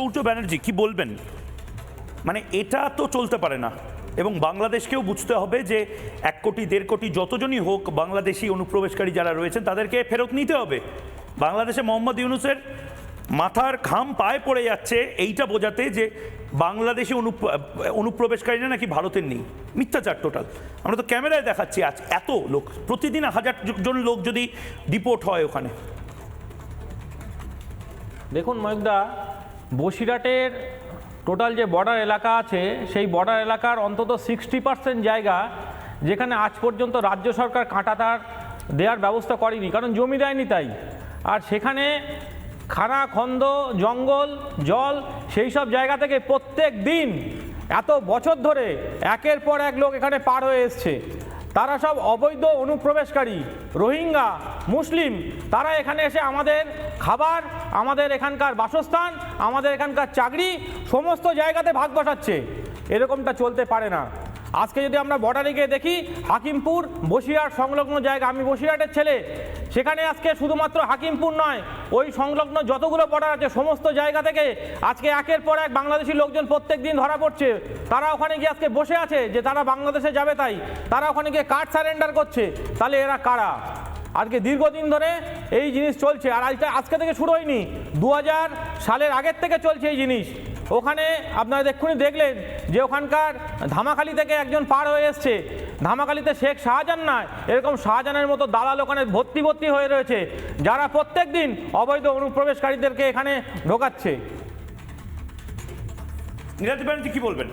সৌর্য ব্যানার্জি, কি বলবেন? মানে এটা তো চলতে পারে না। এবং বাংলাদেশকেও বুঝতে হবে যে এক কোটি, দেড় কোটি যতজনই হোক বাংলাদেশি অনুপ্রবেশকারী যারা রয়েছেন, তাদেরকে ফেরত নিতে হবে। বাংলাদেশে মোহাম্মদ ইউনুসের মাথার ঘাম পায়ে পড়ে যাচ্ছে এইটা বোঝাতে যে বাংলাদেশি অনুপ- অনুপ্রবেশকারীরা নাকি ভারতের নেই। মিথ্যাচার টোটাল। আমরা তো ক্যামেরায় দেখাচ্ছি আজ এত লোক। প্রতিদিন হাজার জন লোক যদি ডিপোর্ট হয় ওখানে। দেখুন ময়কদা বসিরহাটের টোটাল যে বর্ডার এলাকা আছে, সেই বর্ডার এলাকার অন্তত সিক্সটি পার্সেন্ট জায়গা যেখানে আজ পর্যন্ত রাজ্য সরকার কাঁটাতার দেওয়ার ব্যবস্থা করেনি, কারণ জমি দেয়নি তাই। আর সেখানে খানা, খন্দ, জঙ্গল, জল, সেই সব জায়গা থেকে প্রত্যেক দিন এত বছর ধরে একের পর এক লোক এখানে পার হয়ে এসছে। তারা সব অবৈধ অনুপ্রবেশকারী, রোহিঙ্গা, মুসলিম, তারা এখানে এসে আমাদের খাবার, আমাদের এখানকার বাসস্থান, আমাদের এখানকার চাকরি, সমস্ত জায়গাতে ভাগ বসাচ্ছে। এরকমটা চলতে পারে না। আজকে যদি আমরা বর্ডারে গিয়ে দেখি, হাকিমপুর, বসিরহাট সংলগ্ন জায়গা, আমি বসিরহাটের ছেলে, সেখানে আজকে শুধুমাত্র হাকিমপুর নয়, ওই সংলগ্ন যতগুলো বর্ডার আছে, সমস্ত জায়গা থেকে আজকে একের পর এক বাংলাদেশি লোকজন প্রত্যেক দিন ধরা পড়ছে। তারা ওখানে গিয়ে আজকে বসে আছে যে তারা বাংলাদেশে যাবে তাই। তারা ওখানে গিয়ে কার্ড সারেন্ডার করছে। তাহলে এরা কারা? আজকে দীর্ঘদিন ধরে এই জিনিস চলছে। আর আজকে আজকে থেকে শুরু হয়নি। দু হাজার সালের আগের থেকে চলছে এই জিনিস। ওখানে আপনারা এক্ষুনি দেখলেন যে ওখানকার ধামাখালি থেকে একজন পার হয়ে এসছে। ধামাখালিতে শেখ শাহজাহান নয়, এরকম শাহজাহানের মতো দালাল ওখানে ভর্তি ভর্তি হয়ে রয়েছে, যারা প্রত্যেক দিন অবৈধ অনুপ্রবেশকারীদেরকে এখানে ঢোকাচ্ছে। নীলাদ্রি ব্যানার্জি কি বলবেন?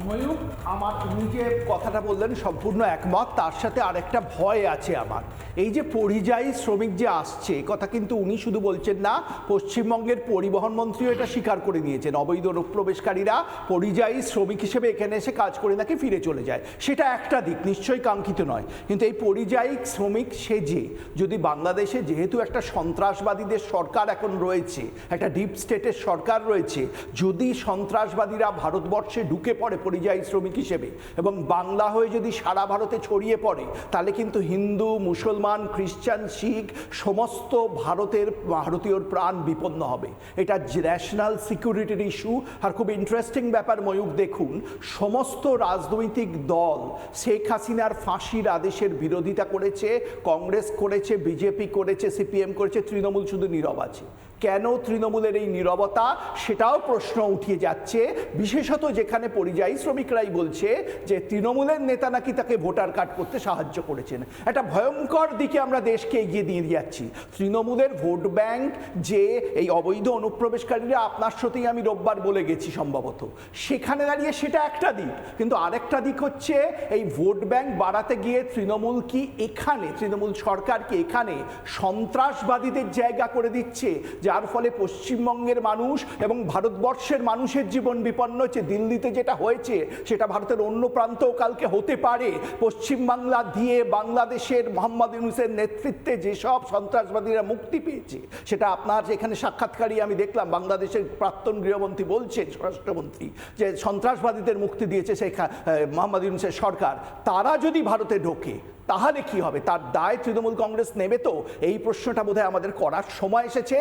ময়ূক আমার উনি যে কথাটা বললেন সম্পূর্ণ একমত, তার সাথে আরেকটা ভয় আছে আমার। এই যে পরিযায়ী শ্রমিক যে আসছে কথা কিন্তু উনি শুধু বলছেন না, পশ্চিমবঙ্গের পরিবহন মন্ত্রীও এটা স্বীকার করে নিয়েছেন। অবৈধ অনুপ্রবেশকারীরা পরিযায়ী শ্রমিক হিসেবে এখানে এসে কাজ করে নাকি ফিরে চলে যায়। সেটা একটা দিক, নিশ্চয়ই কাঙ্ক্ষিত নয়। কিন্তু এই পরিযায়ী শ্রমিক সেজে যদি বাংলাদেশে যেহেতু একটা সন্ত্রাসবাদীদের সরকার এখন রয়েছে, একটা ডিপ স্টেটের সরকার রয়েছে, যদি সন্ত্রাসবাদীরা ভারতবর্ষে ঢুকে পড়ে পরিযায়ী শ্রমিক হিসেবে। এবং বাংলা হয়ে যদি সারা ভারতে ছড়িয়ে পড়ে, তাহলে কিন্তু হিন্দু, মুসলমান, খ্রিস্টান, শিখ সমস্ত ভারতের, ভারতীয়র প্রাণ বিপন্ন হবে। এটা ন্যাশনাল সিকিউরিটির ইস্যু। আর খুব ইন্টারেস্টিং ব্যাপার ময়ূক দেখুন, সমস্ত রাজনৈতিক দল শেখ হাসিনার ফাঁসির আদেশের বিরোধিতা করেছে, কংগ্রেস করেছে, বিজেপি করেছে, সিপিএম করেছে, তৃণমূল শুধু নীরব আছে। কেন তৃণমূলের এই নীরবতা? সেটাও প্রশ্ন উঠিয়ে যাচ্ছে। বিশেষত যেখানে পরিযায়ী শ্রমিকরাই বলছে যে তৃণমূলের নেতা নাকি তাকে ভোটার কার্ড করতে সাহায্য করেছেন। একটা ভয়ঙ্কর দিকে আমরা দেশকে এগিয়ে দিয়ে যাচ্ছি। তৃণমূলের ভোট ব্যাংক যে এই অবৈধ অনুপ্রবেশকারীরা, আপনার সাথেই আমি রোববার বলে গেছি সম্ভবত। সেখানে দাঁড়িয়ে সেটা একটা দিক। কিন্তু আরেকটা দিক হচ্ছে, এই ভোট ব্যাংক বাড়াতে গিয়ে তৃণমূল কি এখানে, তৃণমূল সরকার কি এখানে সন্ত্রাসবাদীদের জায়গা করে দিচ্ছে? যার ফলে পশ্চিমবঙ্গের মানুষ এবং ভারতবর্ষের মানুষের জীবন বিপন্ন হচ্ছে। দিল্লিতে যেটা হয়েছে সেটা ভারতের অন্য প্রান্তেও কালকে হতে পারে। পশ্চিমবাংলা দিয়ে বাংলাদেশের মোহাম্মদ ইউনুসের নেতৃত্বে যেসব সন্ত্রাসবাদীরা মুক্তি পেয়েছে সেটা আপনার এখানে সাক্ষাৎকারী আমি দেখলাম বাংলাদেশের প্রাক্তন গৃহমন্ত্রী বলছেন স্বরাষ্ট্রমন্ত্রী যে সন্ত্রাসবাদীদের মুক্তি দিয়েছে আহ, মোহাম্মদ ইউনুসের সরকার। তারা যদি ভারতে ঢোকে তাহলে কি হবে? তার দায় তৃণমূল কংগ্রেস নেবে তো? এই প্রশ্নটা বোধহয় আমাদের করার সময় এসেছে।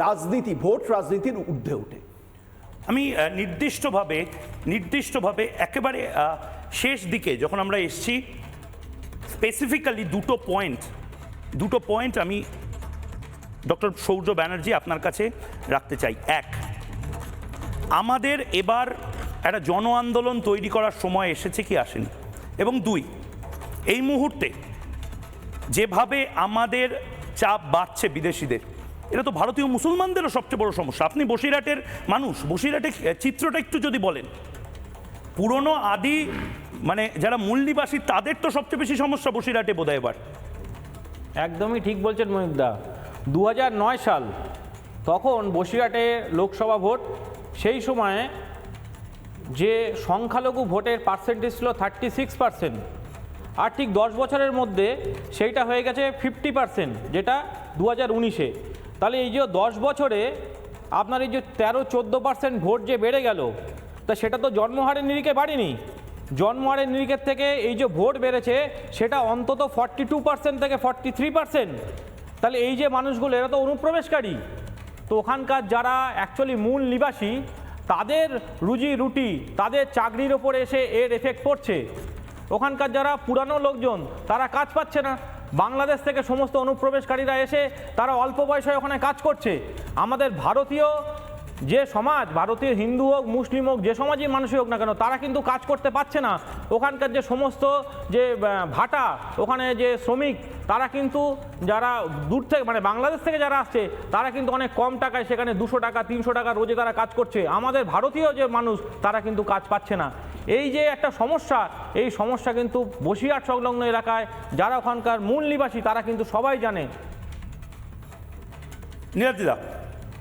রাজনীতি, ভোট রাজনীতির ঊর্ধ্বে উঠে। আমি নির্দিষ্টভাবে নির্দিষ্টভাবে একেবারে শেষ দিকে যখন আমরা এসছি স্পেসিফিক্যালি দুটো পয়েন্ট দুটো পয়েন্ট আমি ডক্টর সৌর্য ব্যানার্জি আপনার কাছে রাখতে চাই। এক, আমাদের এবার একটা জন আন্দোলন তৈরি করার সময় এসেছে কি আসেনি? এবং দুই এই মুহূর্তে যেভাবে আমাদের চাপ বাড়ছে বিদেশিদের, এটা তো ভারতীয় মুসলমানদেরও সবচেয়ে বড় সমস্যা। আপনি বসিরহাটের মানুষ বসিরহাটের চিত্রটা একটু যদি বলেন। পুরনো আদি মানে যারা মূল নিবাসী তাদের তো সবচেয়ে বেশি সমস্যা বসিরহাটে বোধহয় এবার। একদমই ঠিক বলছেন মহিকদা দু। সাল তখন বসিরহাটে লোকসভা ভোট, সেই সময়ে যে সংখ্যালঘু ভোটের পার্সেন্টেজ ছিল থার্টি সিক্স পার্সেন্ট আর ঠিক দশ বছরের মধ্যে সেইটা হয়ে গেছে ফিফটি পার্সেন্ট যেটা দু হাজার উনিশে। তাহলে এই যে দশ বছরে আপনার এই যে তেরো, চোদ্দ পার্সেন্ট ভোট যে বেড়ে গেল, তা সেটা তো জন্মহারের নিরিখে বাড়েনি। জন্মহারের নিরিখের থেকে এই যে ভোট বেড়েছে, সেটা অন্তত ফর্টি টু পার্সেন্ট থেকে ফর্টি থ্রি পার্সেন্ট তাহলে এই যে মানুষগুলো, এরা তো অনুপ্রবেশকারী। তো ওখানকার যারা অ্যাকচুয়ালি মূল নিবাসী, তাদের রুজি রুটি, তাদের চাকরির ওপরে এসে এর এফেক্ট পড়ছে। ওখানকার যারা পুরানো লোকজন, তারা কাজ পাচ্ছে না। বাংলাদেশ থেকে সমস্ত অনুপ্রবেশকারীরা এসে তারা অল্প বয়সে ওখানে কাজ করছে। আমাদের ভারতীয় যে সমাজ, ভারতীয় হিন্দু হোক, মুসলিম হোক, যে সমাজই মানুষই হোক না কেন, তারা কিন্তু কাজ করতে পারছে না। ওখানকার যে সমস্ত যে ভাটা, ওখানে যে শ্রমিক, তারা কিন্তু যারা দূর থেকে মানে বাংলাদেশ থেকে যারা আসছে, তারা কিন্তু অনেক কম টাকায় সেখানে দুশো টাকা, তিনশো টাকা রোজে তারা কাজ করছে। আমাদের ভারতীয় যে মানুষ, তারা কিন্তু কাজ পাচ্ছে না। এই যে একটা সমস্যা, এই সমস্যা কিন্তু বসিরহাট সংলগ্ন এলাকায়, যারা ওখানকার মূল নিবাসী, তারা কিন্তু সবাই জানে। নীলাদ্রিদা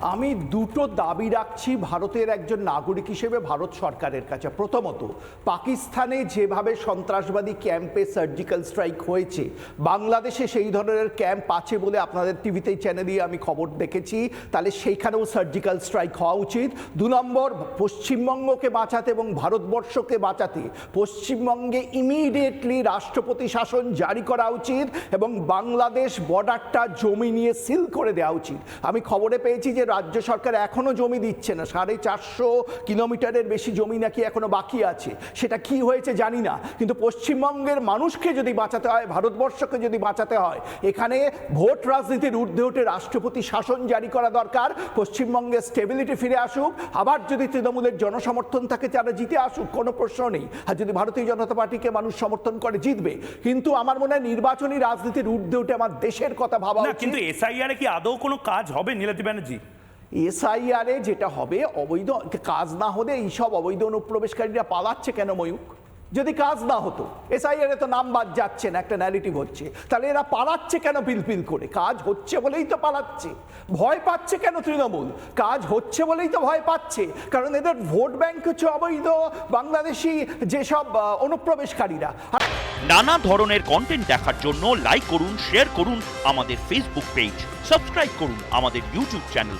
আমি দুটো দাবি রাখছি ভারতের একজন নাগরিক হিসেবে ভারত সরকারের কাছে। প্রথমত, পাকিস্তানে যেভাবে সন্ত্রাসবাদী ক্যাম্পে সার্জিক্যাল স্ট্রাইক হয়েছে, বাংলাদেশে সেই ধরনের ক্যাম্প আছে বলে আপনাদের টিভিতে চ্যানেলে আমি খবর দেখেছি, তাহলে সেইখানেও সার্জিক্যাল স্ট্রাইক হওয়া উচিত। দু নম্বর, পশ্চিমবঙ্গকে বাঁচাতে এবং ভারতবর্ষকে বাঁচাতে পশ্চিমবঙ্গে ইমিডিয়েটলি রাষ্ট্রপতি শাসন জারি করা উচিত এবং বাংলাদেশ বর্ডারটা জমি নিয়ে সিল করে দেওয়া উচিত। আমি খবরে পেয়েছি যে রাজ্য সরকার এখনও জমি দিচ্ছে না। সাড়ে চারশো কিলোমিটারের বেশি জমি নাকি এখনও বাকি আছে। সেটা কি হয়েছে জানি না। কিন্তু পশ্চিমবঙ্গের মানুষকে যদি বাঁচাতে হয় ভারতবর্ষকে যদি বাঁচাতে হয় এখানে ভোট রাজনীতির ঊর্ধ্বে উঠে রাষ্ট্রপতি শাসন জারি করা দরকার। পশ্চিমবঙ্গে স্টেবিলিটি ফিরে আসুক। আবার যদি তৃণমূলের জনসমর্থন থাকে তারা জিতে আসুক কোনো প্রশ্ন নেই। আর যদি ভারতীয় জনতা পার্টিকে মানুষ সমর্থন করে জিতবে। কিন্তু আমার মনে হয় নির্বাচনী রাজনীতির ঊর্ধ্বে উঠে আমার দেশের কথা ভাবা কিন্তু এসআইআর কি আদৌ কোনো কাজ হবে নীলাদ্রি ব্যানার্জি? এসআইআরে যেটা হবে, অবৈধ, কাজ না হলে এইসব অবৈধ অনুপ্রবেশকারীরা পালাচ্ছে কেন ময়ূক যদি কাজ না হতো, এসআইআরে তো নাম বাদ যাচ্ছে না, একটা ন্যারেটিভ হচ্ছে। তাহলে এরা পালাচ্ছে কেন পিলপিল করে? কাজ হচ্ছে বলেই তো পালাচ্ছে। ভয় পাচ্ছে কেন তৃণমূল? কাজ হচ্ছে বলেই তো ভয় পাচ্ছে। কারণ এদের ভোট ব্যাংক হচ্ছে অবৈধ, বাংলাদেশি যেসব অনুপ্রবেশকারীরা। নানা ধরনের কন্টেন্ট দেখার জন্য লাইক করুন শেয়ার করুন আমাদের ফেসবুক পেজ সাবস্ক্রাইব করুন আমাদের ইউটিউব চ্যানেল